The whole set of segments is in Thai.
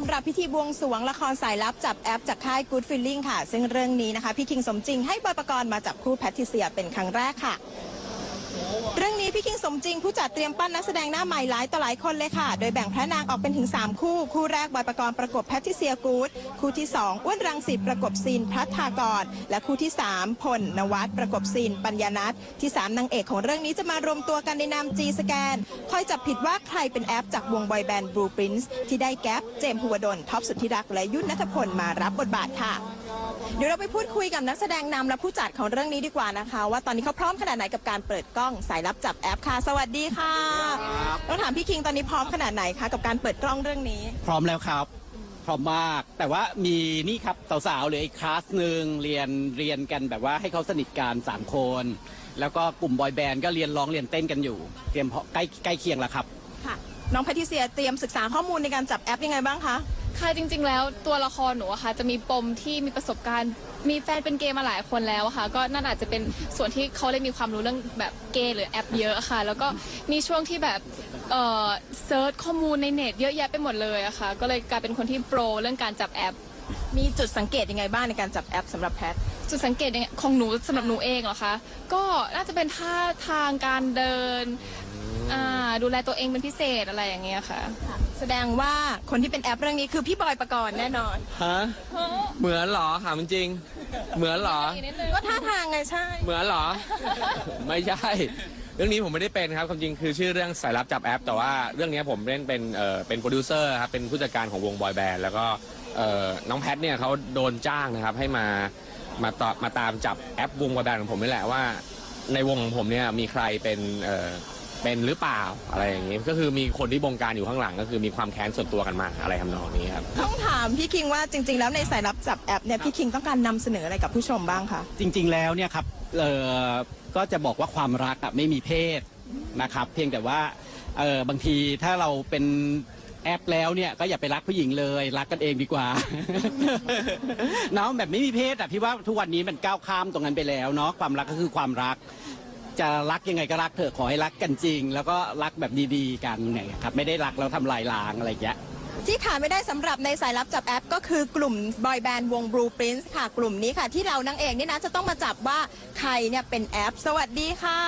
สำหรับพิธีบวงสรวงละครสายลับจับแอปจากค่าย Good Feeling ค่ะ ซึ่งเรื่องนี้นะคะ พี่คิงสมจริงให้บอยประกรณ์มาจับคู่แพทติเซียเป็นครั้งแรกค่ะ เรื่องนี้พี่คิงสมจริงผู้จัดเตรียมปั้นนักแสดงหน้าใหม่หลายต่อหลายคนเลยค่ะ โดยแบ่งพระนางออกเป็นถึง 3 คู่ คู่แรกบอยประกรณ์ประกบแพทิเซียกูดคู่ที่ 2 อ้วนรังสิตประกบซีนพัฒากร และคู่ที่ 3พลนวัตประกบซีนปัญญานัทที่ 3 นางเอกของเรื่องนี้จะมารวมตัวกันในนามจีสแกนคอยจับผิดว่าใครเป็นแอปจากวงบอยแบนด์บลูปรินซ์ที่ได้แก๊ปเจมส์ภูวดลท็อปสุทธิรักษ์และยุ่นนัทพลมารับบทบาทค่ะ เดี๋ยวเราไปพูดคุยกับนักแสดงนำและผู้จัดของเรื่องนี้ดีกว่านะคะ ว่าตอนนี้เขาพร้อมขนาดไหนกับการเปิดกล้องสายลับจับแอปค่ะ สวัสดีค่ะต้องถามพี่คิงตอนนี้พร้อมขนาดไหนคะกับการเปิดกล้องเรื่องนี้ พร้อมแล้วครับ พร้อมมาก แต่ว่ามีนี่ครับสาวๆเหลืออีกคลาสหนึ่งเรียนเรียนกันแบบว่าให้เขาสนิทกันสามคน แล้วก็กลุ่มบอยแบนด์ก็เรียนร้องเรียนเต้นกันอยู่ เตรียมพร้อมใกล้ใกล้เคียงแล้วครับ ค่ะ น้องแพทิเซียเตรียมศึกษาข้อมูลในการจับแอปยังไงบ้างคะ ค่ะจริง ๆ แล้วตัวละครหนูอะค่ะ จะมีปมที่มีประสบการณ์ มีแฟนเป็นเกย์มาหลายคนแล้วอะค่ะ ก็น่าจะเป็นส่วนที่เขาเลยมีความรู้เรื่องแบบเกย์หรือแอปเยอะค่ะ แล้วก็มีช่วงที่แบบเอ่อเซิร์ชข้อมูลในเน็ตเยอะแยะไปหมดเลยอะค่ะ ก็เลยกลายเป็นคนที่โปรเรื่องการจับแอป มีจุดสังเกตยังไงบ้างในการจับแอปสำหรับแพท จุดสังเกตเนี่ยของหนูสำหรับหนูเองเหรอคะ ก็น่าจะเป็นท่าทางการเดินอ่า ดูแลตัวเองเป็นพิเศษอะไรอย่างเงี้ยค่ะ แสดงว่าคนที่เป็นแอปเรื่องนี้คือพี่บอยประกรณ์แน่นอน ฮะเหมือนเหรอถามจริง เหมือนเหรอ ก็ท่าทางไงใช่ เหมือนเหรอ ไม่ใช่ เรื่องนี้ผมไม่ได้เป็นครับความจริงคือชื่อเรื่องสายลับจับแอป แต่ว่าเรื่องนี้ผมเล่นเป็นเอ่อเป็นโปรดิวเซอร์ครับเป็นผู้จัดการของวงบอยแบนด์แล้วก็เอ่อน้องแพทเนี่ยเขาโดนจ้างนะครับให้มามาตอมาตามจับแอปวงบอยแบนด์ของผมนี่แหละว่า ในวงของผมเนี่ยมีใครเป็นเอ่อ เป็นหรือเปล่าอะไรอย่างนี้ ก็คือมีคนที่บงการอยู่ข้างหลัง ก็คือมีความแค้นส่วนตัวกันมาอะไรทำนองนี้ครับ ต้องถามพี่คิงว่าจริง ๆ แล้วในสายลับจับแอปเนี่ยพี่คิงต้องการนำเสนออะไรกับผู้ชมบ้างคะจริงๆแล้วเนี่ยครับเอ่อก็จะบอกว่าความรักอะไม่มีเพศนะครับ เพียงแต่ว่าเอ่อบางทีถ้าเราเป็นแอปแล้วเนี่ยก็อย่าไปรักผู้หญิงเลย รักกันเองดีกว่า เนาะแบบไม่มีเพศอะพี่ว่าทุกวันนี้มันก้าวข้ามตรงนั้นไปแล้วเนาะความรักก็คือความรัก จะรักยังไงก็รักเถอะขอให้รักกันจริง แล้วก็รักแบบดีๆกันไงครับไม่ได้รักแล้วทำลายล้างอะไรอย่างเงี้ยที่ขาดไม่ได้สำหรับในสายลับจับแอป ก็คือกลุ่มบอยแบนด์วง Blue Prince ค่ะกลุ่มนี้ค่ะ ที่เรานางเอกนี่นะจะต้องมาจับว่าใครเนี่ยเป็นแอป สวัสดีค่ะ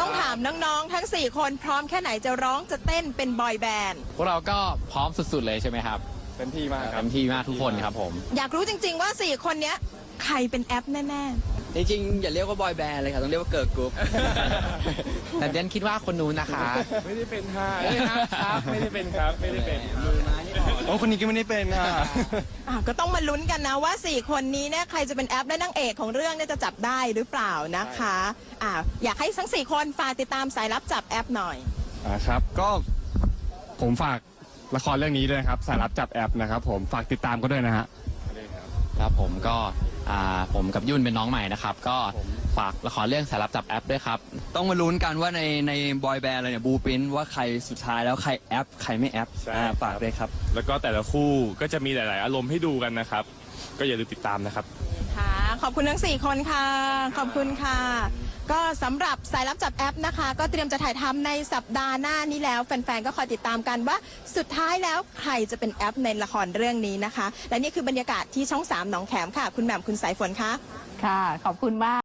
ต้องถามน้องๆ ทั้ง 4 คนพร้อมแค่ไหนจะร้องจะเต้นเป็นบอยแบนด์พวกเราก็พร้อมสุดๆเลยใช่ไหมครับเต็มที่มากครับเต็มที่มากทุกคนครับผม อยากรู้จริง ๆว่า 4 คนเนี้ยใครเป็นแอปแน่ จริงๆอย่าเรียกว่าบอยแบนด์เลยค่ะต้องเรียกว่าเกิร์ลกรุ๊ป แต่เดนคิดว่าคนนู้นนะคะ ไม่ได้เป็นค่ะครับ ไม่ได้เป็นครับ ไม่ได้เป็นโอ้คนนี้ก็ไม่ได้เป็นค่ะๆอะก็ต้องมาลุ้นกันนะว่า 4 คนนี้เนี่ยใครจะเป็นแอปและนางเอกของเรื่องเนี่ยจะจับได้หรือเปล่านะคะอะอยากให้ทั้ง 4 คนฝากติดตามสายลับจับแอปหน่อย อ่าครับก็ผมฝากละครเรื่องนี้ด้วยนะครับสายรับจับแอปนะครับผมฝากติดตามก็ด้วยนะฮะ ครับผมก็ อ่าผมกับยุ่นเป็นน้องใหม่นะครับ ก็ฝากละครเรื่องสายลับจับแอปด้วยครับ ต้องมาลุ้นกันว่าในในบอยแบนด์อะไรเนี่ยบูปินว่าใครสุดท้ายแล้วใครแอปใครไม่แอปใช่อ่าครับ ฝากเลยครับ แล้วก็แต่ละคู่ก็จะมีหลาย ๆ อารมณ์ให้ดูกันนะครับ ก็อย่าลืมติดตามนะครับ ค่ะ ขอบคุณทั้ง 4 คนค่ะ ขอบคุณค่ะ ก็สำหรับสายลับจับแอปนะคะ ก็เตรียมจะถ่ายทำในสัปดาห์หน้านี้แล้ว แฟนๆ ก็คอยติดตามกันว่าสุดท้ายแล้วใครจะเป็นแอปในละครเรื่องนี้นะคะ และนี่คือบรรยากาศที่ช่อง 3 หนองแขมค่ะ คุณแหม่มคุณสายฝนคะค่ะ ขอบคุณมาก